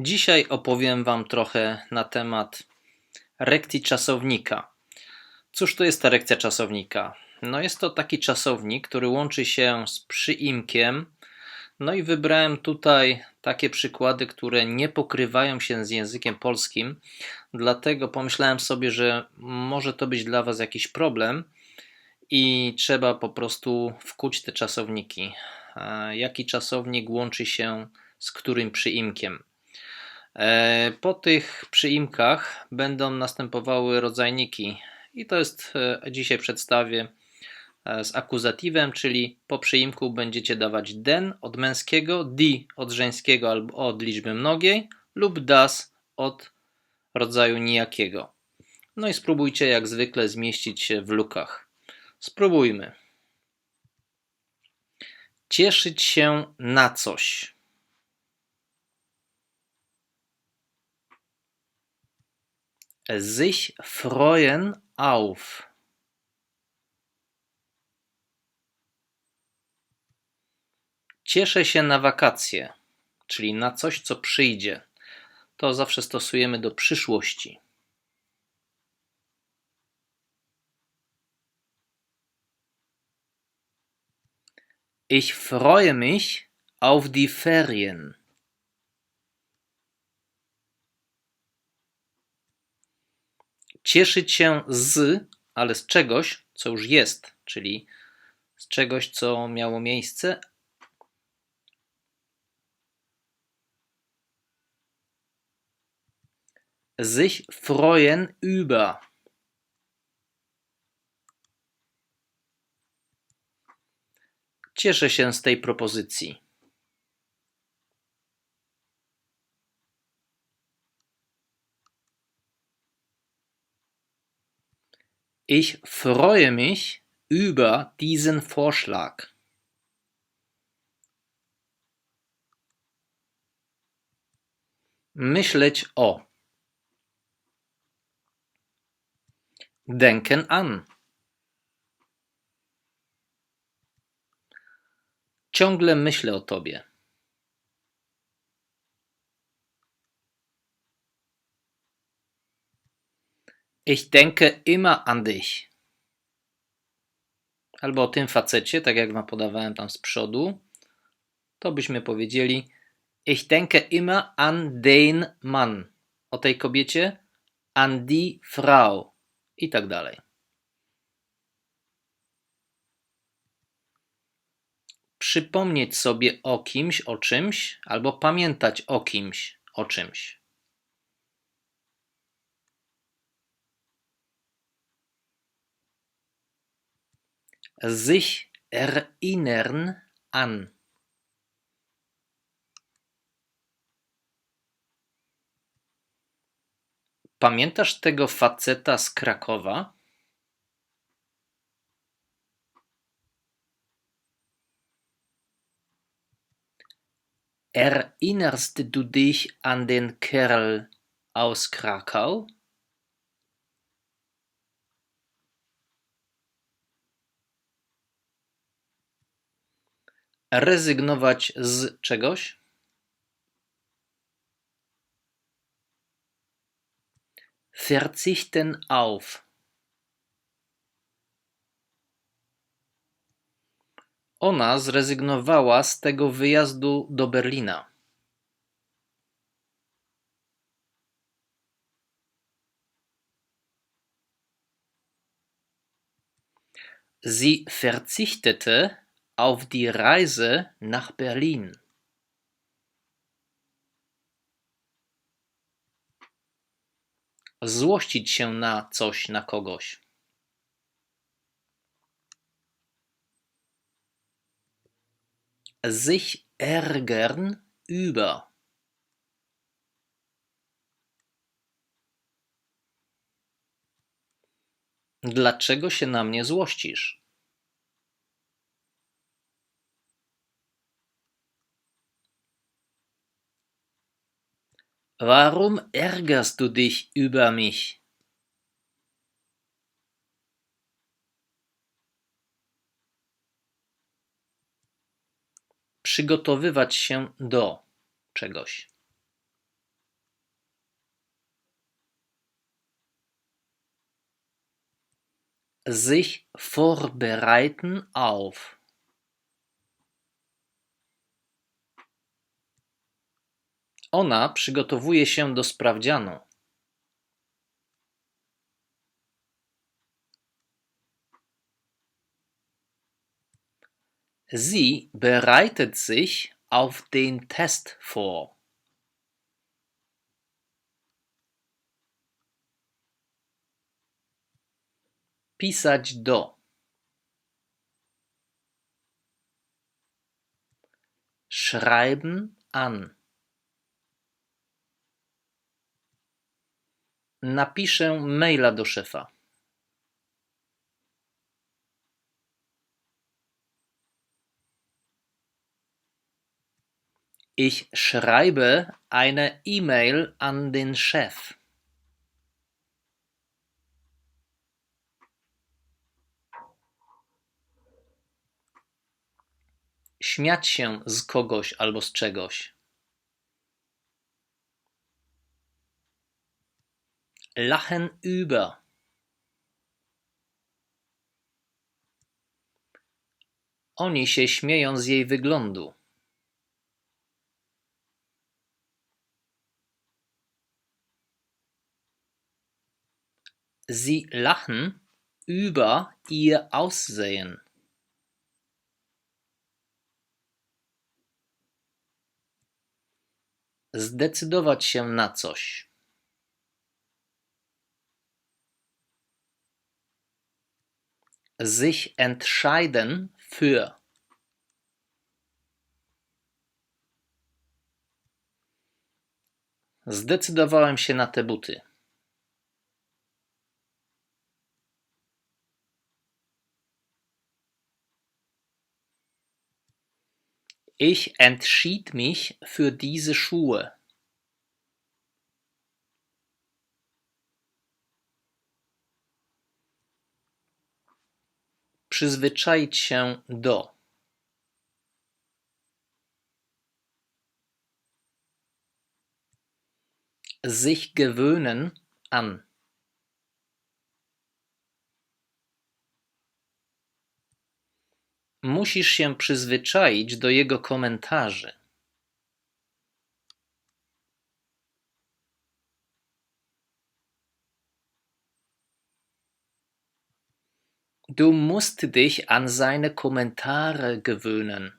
Dzisiaj opowiem Wam trochę na temat rekcji czasownika. Cóż to jest ta rekcja czasownika? No jest to taki czasownik, który łączy się z przyimkiem. No i wybrałem tutaj takie przykłady, które nie pokrywają się z językiem polskim. Dlatego pomyślałem sobie, że może to być dla Was jakiś problem i trzeba po prostu wkuć te czasowniki. Jaki czasownik łączy się z którym przyimkiem? E, po tych przyimkach będą następowały rodzajniki i to jest e, dzisiaj przedstawię e, z akuzatywem, czyli po przyimku będziecie dawać den od męskiego, di od żeńskiego albo od liczby mnogiej lub das od rodzaju nijakiego. No i spróbujcie jak zwykle zmieścić się w lukach. Spróbujmy. Cieszyć się na coś. Sich freuen auf Cieszę się na wakacje, czyli na coś, co przyjdzie. To zawsze stosujemy do przyszłości. Ich freue mich auf die Ferien. Cieszyć się z, ale z czegoś, co już jest, czyli z czegoś, co miało miejsce. Sich freuen über. Cieszę się z tej propozycji. Ich freue mich über diesen Vorschlag. Myśleć o. Denken an. Ciągle myślę o tobie. Ich denke immer an dich. Albo o tym facecie, tak jak wam podawałem tam z przodu, to byśmy powiedzieli Ich denke immer an den Mann. O tej kobiecie an die Frau i tak dalej. Przypomnieć sobie o kimś, o czymś, albo pamiętać o kimś, o czymś. Sich erinnern an. Pamiętasz tego faceta z Krakowa? Erinnerst du dich an den Kerl aus Krakau? Rezygnować z czegoś? Verzichten auf. Ona zrezygnowała z tego wyjazdu do Berlina. Sie verzichtete auf die Reise nach Berlin. Złościć się na coś, na kogoś. Sich ärgern über. Dlaczego się na mnie złościsz? Warum ärgerst du dich über mich? Przygotowywać się do czegoś. Sich vorbereiten auf. Ona przygotowuje się do sprawdzianu. Sie bereitet sich auf den Test vor. Pisać do. Schreiben an. Napiszę maila do szefa. Ich schreibe eine E-Mail an den Chef. Śmiać się z kogoś albo z czegoś. Lachen über. Oni się śmieją z jej wyglądu. Sie lachen über ihr Aussehen. Zdecydować się na coś. Sich entscheiden für. Zdecydowałem się na te buty. Ich entschied mich für diese Schuhe. Przyzwyczaić się do. Sich gewöhnen an. Musisz się przyzwyczaić do jego komentarzy. Du musst dich an seine Kommentare gewöhnen.